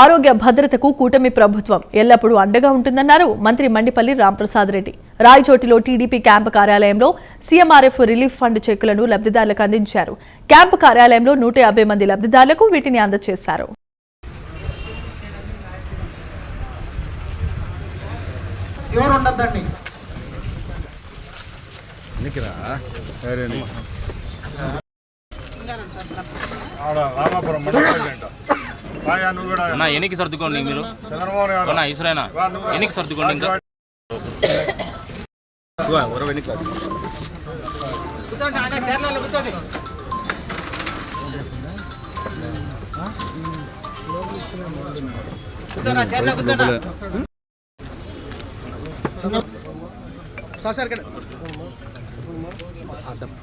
ఆరోగ్య భద్రతకు కూటమి ప్రభుత్వం ఎల్లప్పుడూ అండగా ఉంటుందన్నారు మంత్రి మండిపల్లి రాంప్రసాద్ రెడ్డి. రాయచోటిలో టీడీపీ క్యాంపు కార్యాలయంలో సీఎంఆర్ఎఫ్ రిలీఫ్ ఫండ్ చెక్కులను లబ్ధిదారులకు అందించారు. క్యాంపు కార్యాలయంలో నూట యాభై మంది లబ్ధిదారులకు వీటిని అందజేశారు. ఎవరు ఉండద్దండి రామాపురం అన్న ఎన్నికి సర్దుకోండి మీరు. అన్న ఇసురైనా ఎన్నికి సర్దుకోండి ఇంకా.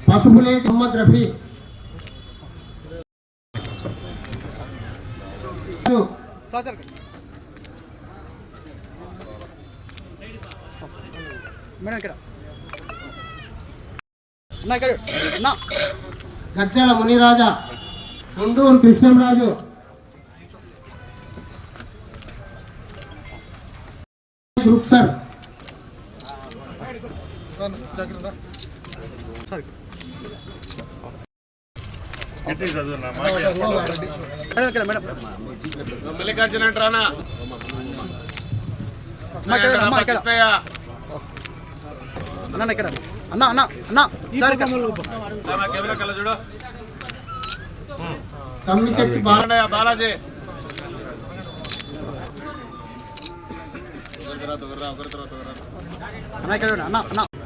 పసుపులే మొహమ్మద్ రఫీ మేడం ఇక్కడ. అన్న ఇక్కడ. అన్న Gajjala Muniraja. Gunduru Krishnamraju. Group sir. Sorry గట్టి చదువు నా మేడం ఇక్కడ మేడం మల్లికార్జున రానా? అన్న ఇక్కడ. అన్న అన్న అన్న. సార్ కెమెరా కళ్ళ చూడు. తమ్మిశెట్టి బాలాజీ.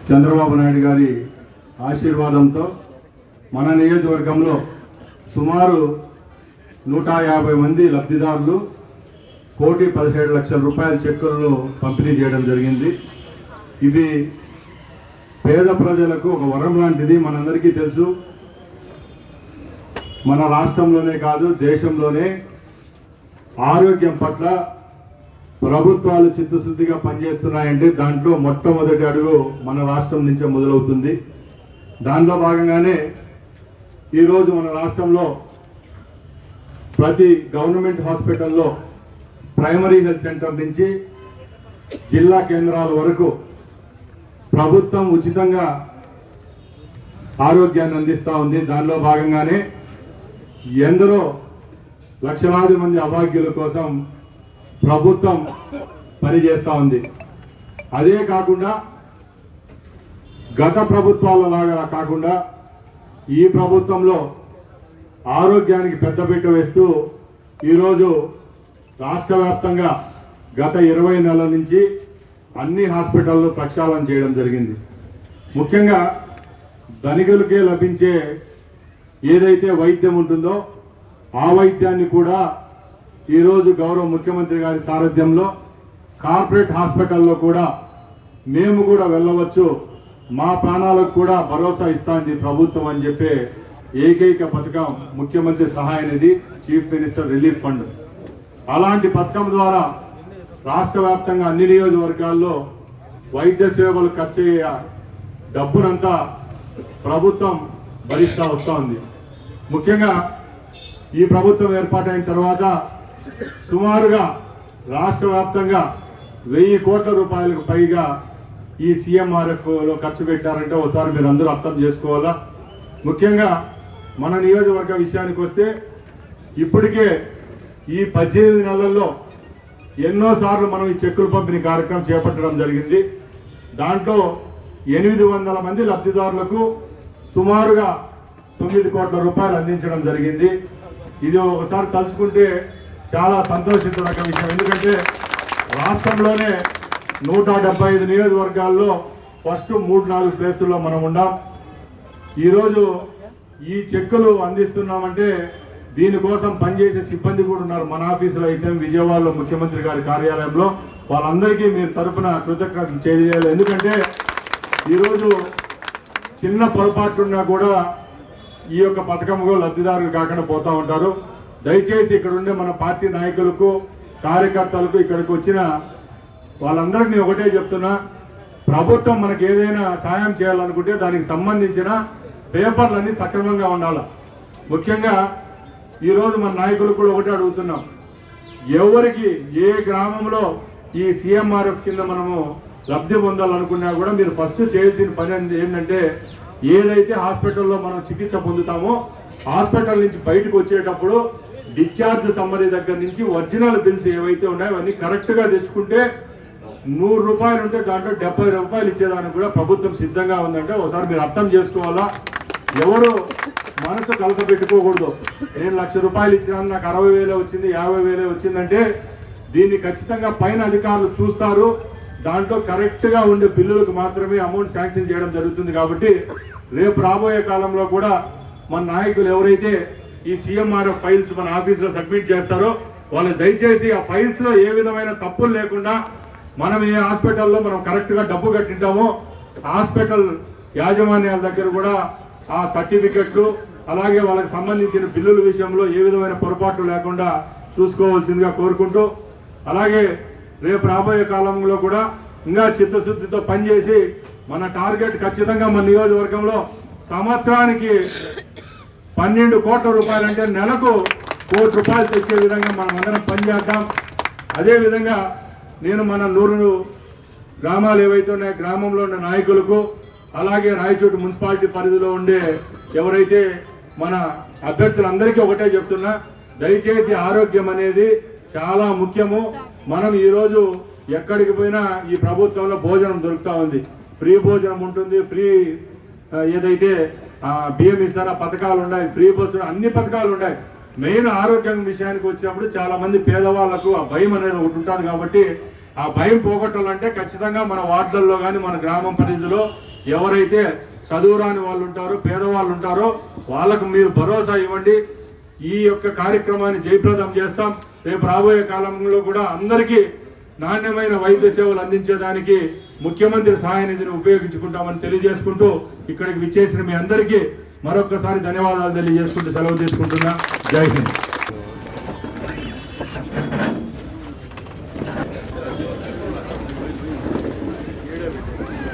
చంద్రబాబు నాయుడు గారి ఆశీర్వాదంతో మన నియోజకవర్గంలో సుమారు నూట యాభై మంది లబ్ధిదారులు కోటి పదిహేడు లక్షల రూపాయల చెక్కులను పంపిణీ చేయడం జరిగింది. ఇది పేద ప్రజలకు ఒక వరం లాంటిది మనందరికీ తెలుసు. మన రాష్ట్రంలోనే కాదు దేశంలోనే ఆరోగ్యం పట్ల ప్రభుత్వాలు చిత్తశుద్ధిగా పనిచేస్తున్నాయంటే దాంట్లో మొట్టమొదటి అడుగు మన రాష్ట్రం నుంచే మొదలవుతుంది. దానిలో భాగంగానే ఈరోజు మన రాష్ట్రంలో ప్రతి గవర్నమెంట్ హాస్పిటల్లో ప్రైమరీ హెల్త్ సెంటర్ నుంచి జిల్లా కేంద్రాల వరకు ప్రభుత్వం ఉచితంగా ఆరోగ్యాన్ని అందిస్తూ ఉంది. దానిలో భాగంగానే ఎందరో లక్షలాది మంది అభాగ్యుల కోసం ప్రభుత్వం పనిచేస్తూ ఉంది. అదే కాకుండా గత ప్రభుత్వాల లాగా కాకుండా ఈ ప్రభుత్వంలో ఆరోగ్యానికి పెద్దపీట వేస్తూ ఈరోజు రాష్ట్ర వ్యాప్తంగా గత ఇరవై నెలల నుంచి అన్ని హాస్పిటల్లో ప్రక్షాళన చేయడం జరిగింది. ముఖ్యంగా ధనికులకే లభించే ఏదైతే వైద్యం ఉంటుందో ఆ వైద్యాన్ని కూడా ఈరోజు గౌరవ ముఖ్యమంత్రి గారి సారథ్యంలో కార్పొరేట్ హాస్పిటల్లో కూడా మేము కూడా వెళ్ళవచ్చు మా ప్రాణాలకు కూడా భరోసా ఇస్తాంది ప్రభుత్వం అని చెప్పే ఏకైక పథకం ముఖ్యమంత్రి సహాయ నిధి చీఫ్ మినిస్టర్ రిలీఫ్ ఫండ్. అలాంటి పథకం ద్వారా రాష్ట్ర వ్యాప్తంగా అన్ని నియోజకవర్గాల్లో వైద్య సేవలు ఖర్చయ్యే డబ్బునంతా ప్రభుత్వం భరిస్తా వస్తూ ఉంది ముఖ్యంగా ఈ ప్రభుత్వం ఏర్పాటైన తర్వాత సుమారుగా రాష్ట్ర వ్యాప్తంగా వెయ్యి కోట్ల రూపాయలకు పైగా ఈ సీఎంఆర్ఎఫ్లో ఖర్చు పెట్టారంటే ఒకసారి మీరు అందరూ అర్థం చేసుకోవాలా? ముఖ్యంగా మన నియోజకవర్గ విషయానికి వస్తే ఇప్పటికే ఈ పద్దెనిమిది నెలల్లో ఎన్నోసార్లు మనం ఈ చెక్కుల పంపిణీ కార్యక్రమం చేపట్టడం జరిగింది. దాంట్లో ఎనిమిది వందల మంది లబ్ధిదారులకు సుమారుగా తొమ్మిది కోట్ల రూపాయలు అందించడం జరిగింది. ఇది ఒకసారి తలుచుకుంటే చాలా సంతోషించదగ్గ విషయం. ఎందుకంటే రాష్ట్రంలోనే నూట డెబ్బై ఐదు నియోజకవర్గాల్లో ఫస్ట్ మూడు నాలుగు ప్లేసుల్లో మనం ఉన్నాం ఈరోజు ఈ చెక్కులు అందిస్తున్నామంటే దీనికోసం పనిచేసే సిబ్బంది కూడా ఉన్నారు. మన ఆఫీసులో అయితే విజయవాడలో ముఖ్యమంత్రి గారి కార్యాలయంలో. వాళ్ళందరికీ మీరు తరపున కృతజ్ఞతలు తెలియజేయాలి. ఎందుకంటే ఈరోజు చిన్న పొరపాట్లున్నా కూడా ఈ యొక్క పథకంలో లబ్ధిదారులు కాకుండా పోతూ ఉంటారు. దయచేసి ఇక్కడ ఉండే మన పార్టీ నాయకులకు కార్యకర్తలకు ఇక్కడికి వచ్చిన వాళ్ళందరికీ ఒకటే చెప్తున్నా ప్రభుత్వం మనకు ఏదైనా సాయం చేయాలనుకుంటే దానికి సంబంధించిన పేపర్లన్నీ సక్రమంగా ఉండాలి. ముఖ్యంగా ఈరోజు మన నాయకులు కూడా ఒకటే అడుగుతున్నాం. ఎవరికి ఏ గ్రామంలో ఈ సిఎంఆర్ఎఫ్ కింద మనము లబ్ధి పొందాలనుకున్నా కూడా మీరు ఫస్ట్ చేయాల్సిన పని ఏంటంటే ఏదైతే హాస్పిటల్లో మనం చికిత్స పొందుతామో హాస్పిటల్ నుంచి బయటకు వచ్చేటప్పుడు డిశ్చార్జ్ సమ్మరీ దగ్గర నుంచి ఒరిజినల్ బిల్స్ ఏవైతే ఉన్నాయో అవన్నీ కరెక్ట్గా తెచ్చుకుంటే నూరు రూపాయలు ఉంటే దాంట్లో డెబ్బై రూపాయలు ఇచ్చేదానికి కూడా ప్రభుత్వం సిద్ధంగా ఉందంటే ఒకసారి మీరు అర్థం చేసుకోవాలా? ఎవరు మనసు కలత పెట్టుకోకూడదు. నేను లక్ష రూపాయలు ఇచ్చినాను నాకు అరవై వేలే వచ్చింది యాభై వేలే వచ్చిందంటే దీన్ని ఖచ్చితంగా పైన అధికారులు చూస్తారు. దాంట్లో కరెక్ట్గా ఉండే బిల్లులకు మాత్రమే అమౌంట్ శాంక్షన్ చేయడం జరుగుతుంది కాబట్టి రేపు రాబోయే కాలంలో కూడా మన నాయకులు ఎవరైతే ఈ సీఎంఆర్ఎఫ్ ఫైల్స్ మన ఆఫీస్లో సబ్మిట్ చేస్తారో వాళ్ళు దయచేసి ఆ ఫైల్స్లో ఏ విధమైన తప్పులు లేకుండా మనం ఏ హాస్పిటల్లో మనం కరెక్ట్గా డబ్బు కట్టింటామో హాస్పిటల్ యాజమాన్యాల దగ్గర కూడా ఆ సర్టిఫికెట్లు అలాగే వాళ్ళకి సంబంధించిన బిల్లుల విషయంలో ఏ విధమైన పొరపాట్లు లేకుండా చూసుకోవాల్సిందిగా కోరుకుంటూ అలాగే రేపు రాబోయే కాలంలో కూడా ఇంకా చిత్తశుద్ధితో పనిచేసి మన టార్గెట్ ఖచ్చితంగా మన నియోజకవర్గంలో సంవత్సరానికి పన్నెండు కోట్ల రూపాయలు అంటే నెలకు కోటి రూపాయలు తెచ్చే విధంగా మనం అందరం పనిచేద్దాం. అదేవిధంగా నేను మన నూరు గ్రామాలు ఏవైతే ఉన్నాయో గ్రామంలో ఉన్న నాయకులకు అలాగే రాయచోటు మున్సిపాలిటీ పరిధిలో ఉండే ఎవరైతే మన అభ్యర్థులందరికీ ఒకటే చెప్తున్నా దయచేసి ఆరోగ్యం అనేది చాలా ముఖ్యము. మనం ఈరోజు ఎక్కడికి పోయినా ఈ ప్రభుత్వంలో భోజనం దొరుకుతూ ఉంది. ఫ్రీ భోజనం ఉంటుంది ఫ్రీ ఏదైతే బియ్యం ఇస్తారా పథకాలు ఉన్నాయి ఫ్రీ బస్సు అన్ని పథకాలు ఉన్నాయి. మెయిన్ ఆరోగ్యం విషయానికి వచ్చినప్పుడు చాలామంది పేదవాళ్ళకు ఆ భయం అనేది ఒకటి ఉంటుంది కాబట్టి ఆ భయం పోగొట్టాలంటే ఖచ్చితంగా మన వార్డుల్లో కానీ మన గ్రామం పరిధిలో ఎవరైతే చదువురాని వాళ్ళు ఉంటారో పేదవాళ్ళు ఉంటారో వాళ్ళకు మీరు భరోసా ఇవ్వండి. ఈ యొక్క కార్యక్రమాన్ని జయప్రదం చేస్తాం. రేపు రాబోయే కాలంలో కూడా అందరికీ నాణ్యమైన వైద్య సేవలు అందించేదానికి ముఖ్యమంత్రి సహాయ నిధిని ఉపయోగించుకుంటామని తెలియజేసుకుంటూ ఇక్కడికి విచ్చేసిన మీ అందరికీ మరొకసారి ధన్యవాదాలు తెలియజేసుకుంటూ సెలవు తీసుకుంటున్నా. జై హింద్.